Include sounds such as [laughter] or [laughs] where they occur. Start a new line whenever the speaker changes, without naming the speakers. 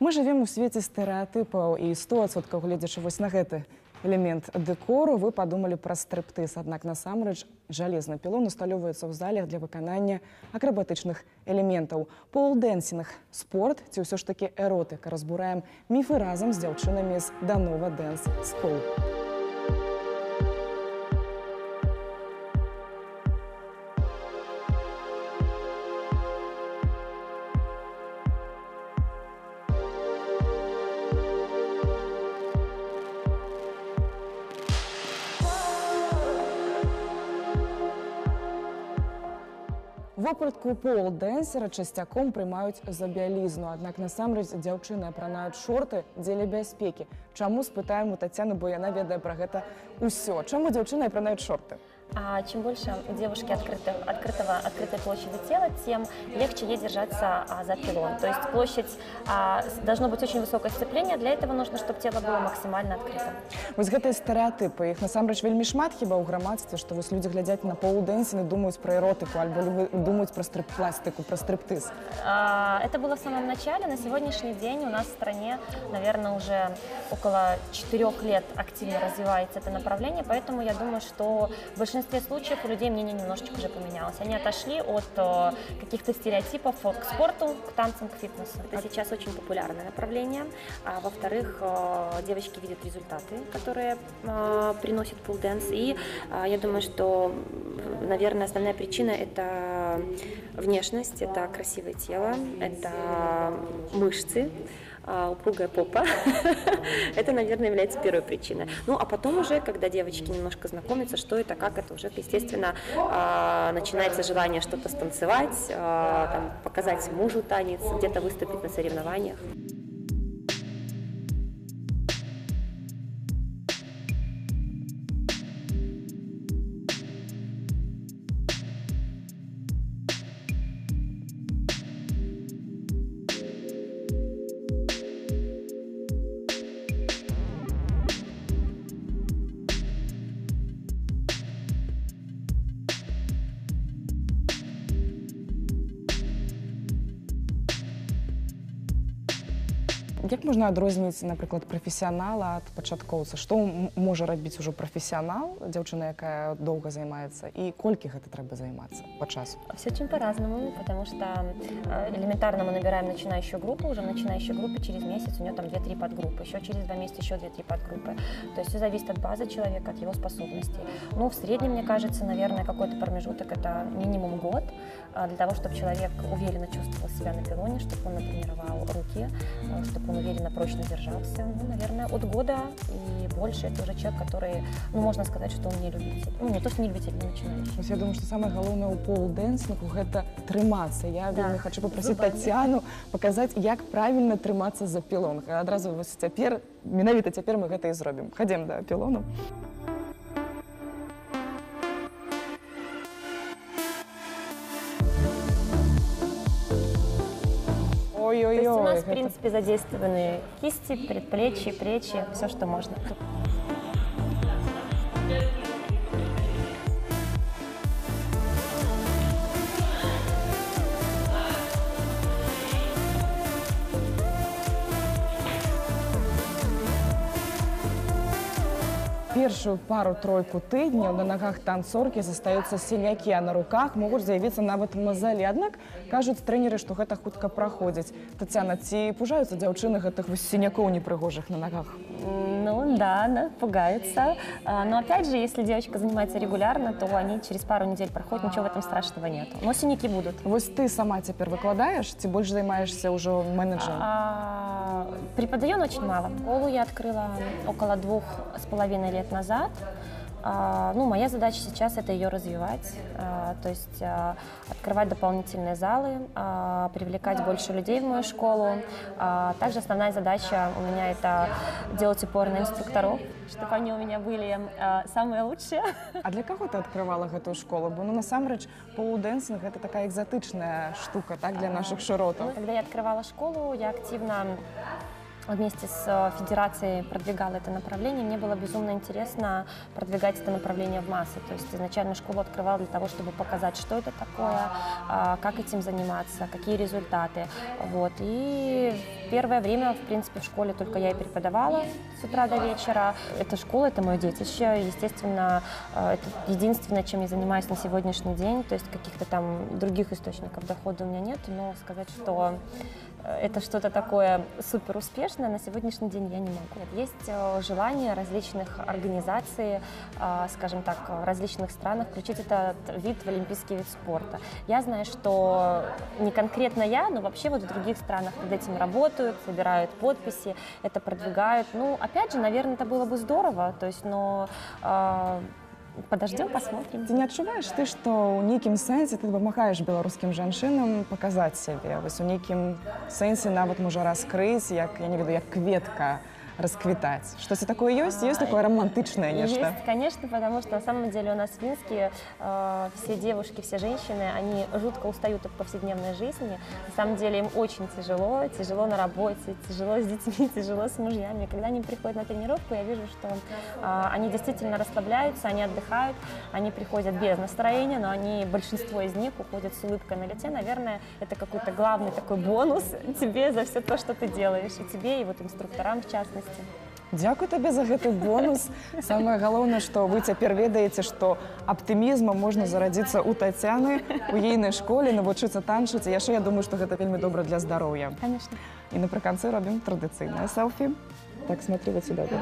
Мы жывем у свеце стэрэатыпаў і 100% гледзячы вось на гэты элемент дэкору вы падумалі пра стрыптыз аднак насамрэч жалезны пілон усталёўваецца ў залях для выканання акрабатычных элементаў полдэнсінг спорт ці ўсё ж такі эротыка разбураем міфы разам з дзяўчынамі з данова дэнс вопратку пол-дэнсера часцяком прымаюць за бялізну. Аднак насамрэч дзяўчыны апранаюць шорты дзеля бяспекі. Чаму спытаем у татяну бо яна ведае пра гэта ўсё. Чаму дзяўчыны апранаюць шорты
А чем больше у девушки открыто, открытого, открытой площади тела, тем легче ей держаться а, за пилон. То есть площадь а, должно быть очень высокое сцепление, для этого нужно, чтобы тело было максимально открыто.
Вот гэтыя стэеатыпы іх насамрэч вельмі шмат хіба ў грамадстве, што вось людзі глядзяць на полудэнсін і думаюць пра эротыку альбо думаюць пра стрип-пластику, пра стриптыз.
А, это было в самом начале. На сегодняшний день у нас в стране, наверное, уже около четырех лет активно развивается это направление, поэтому я думаю, что большинство большинстве случаев у людей мнение немножечко уже поменялось. Они отошли от э, каких-то стереотипов к спорту, к танцам, к фитнесу. Это сейчас очень популярное направление. А во-вторых, э, девочки видят результаты, которые э, приносит пул-дэнс. И я думаю, что, наверное, основная причина – это внешность, это красивое тело, это мышцы, упругая попа. [laughs] это, наверное, является первой причиной. Ну, а потом уже, когда девочки немножко знакомятся, что это, как это, уже, естественно, а, начинается желание что-то станцевать, а, там, показать мужу танец, где-то выступить на соревнованиях.
як можна адрозніць напрыклад прафесіянала ад пачаткоўца што можа рабіць ужо прафесіянал дзяўчына якая доўга займаецца і колькі гэта трэба займацца по часу
все очень по-разному потому что э, элементарно мы набираем начинающую группу уже в начинающей группе через месяц у нее там 2-3 подгруппы еще через два месяца еще 2-3 подгруппы то есть все зависит от базы человека от его способностей ну в среднем мне кажется наверное какой-то промежуток это минимум год для того чтобы человек уверенно чувствовал себя на пилоне чтобы он натренировал руки э, чтобы он уверенно, прочно держался. Ну, наверное, от года и больше это уже человек, который, ну, можно сказать, что он не любитель. Ну, не то, что не любитель, не начинающий.
Я думаю, что самое главное у пол-дэнсингу – это трыматься. Я да. хочу попросить Зубами. Татьяну показать, как правильно трыматься за пилон. Одразу вот теперь, менавіта теперь мы это и сделаем. Ходим до пилона.
Нас, в принципе, задействованы кисти, предплечья, плечи, все, что можно.
першую пару-тройку тыдняў на нагах танцоркі застаюцца сінякі, а на руках могуць з'явіцца нават мазалі. Аднак кажуць трэнеры, што гэта хутка праходзіць. Тацяна, ці пужаюцца дзяўчыны гэтых сінякоў непрыгожых на ногах?
Ну да, да, пугаются. А, но опять же, если девочка занимается регулярно, то они через пару недель проходят, ничего в этом страшного нет. Но синяки будут.
Вот ты сама теперь выкладаешь, ты больше занимаешься уже менеджером?
Преподаю очень мало. Школу я открыла около двух с половиной лет назад. А, ну, моя задача сейчас это ее развивать, а, то есть а, открывать дополнительные залы, привлекать больше людей в мою школу. Также основная задача у меня это делать упор на инструкторов, чтобы они у меня были самые лучшие.
А для кого ты открывала эту школу? Бо, ну, насамрэч, полуденсинг это такая экзотичная штука, так, для наших широтов.
Ну, когда я открывала школу, я активно вместе с э, федерацией продвигала это направление, мне было безумно интересно продвигать это направление в массы. То есть изначально школу открывала для того, чтобы показать, что это такое, а, как этим заниматься, какие результаты. Вот. И первое время, в принципе, в школе только я и преподавала с утра до вечера. Это школа, это мое детище. Естественно, э, это единственное, чем я занимаюсь на сегодняшний день. То есть каких-то там других источников дохода у меня нет. Но сказать, что э, это что-то такое супер успешное на сегодняшний день я не могу. Есть э, желание различных организаций, скажем так, в различных странах включить этот вид в олимпийский вид спорта. Я знаю, что не конкретно я, но вообще вот в других странах над этим работают, собирают подписи, это продвигают. Ну, опять же, наверное, это было бы здорово, то есть, но э, подождем, посмотрим.
Ці не адчуваеш ты, што ў нейкім сэнсе ты дапамагаеш беларускім жанчынам паказаць сябе вось у нейкім сэнсе нават можа раскрыць як я не веду як кветка расквітаць штосьці такое ёсць ёсць такое романтычнае нешта
Есть, конечно, потому что на самом деле у нас в Минске э, все девушки, все женщины, они жутко устают от повседневной жизни. На самом деле им очень тяжело, тяжело на работе, тяжело с детьми, [laughs] тяжело с мужьями. Когда они приходят на тренировку, я вижу, что э, они действительно расслабляются, они отдыхают, они приходят без настроения, но они, большинство из них уходят с улыбкой на лице. Наверное, это какой-то главный такой бонус [laughs] тебе за все то, что ты делаешь, и тебе, и вот инструкторам в частности.
Дзякуй табе за гэты бонус. Самае галоўнае што вы цяпер ведаеце што аптымізмам можна зарадзіцца ў тацяны у ейнай школе навучыцца танчыць. І яшчэ я думаю што гэта вельмі добра для здароўя.
Конечно.
і напрыканцы робім традыцыйнае селфі. Так смотрю вот сюда. Да?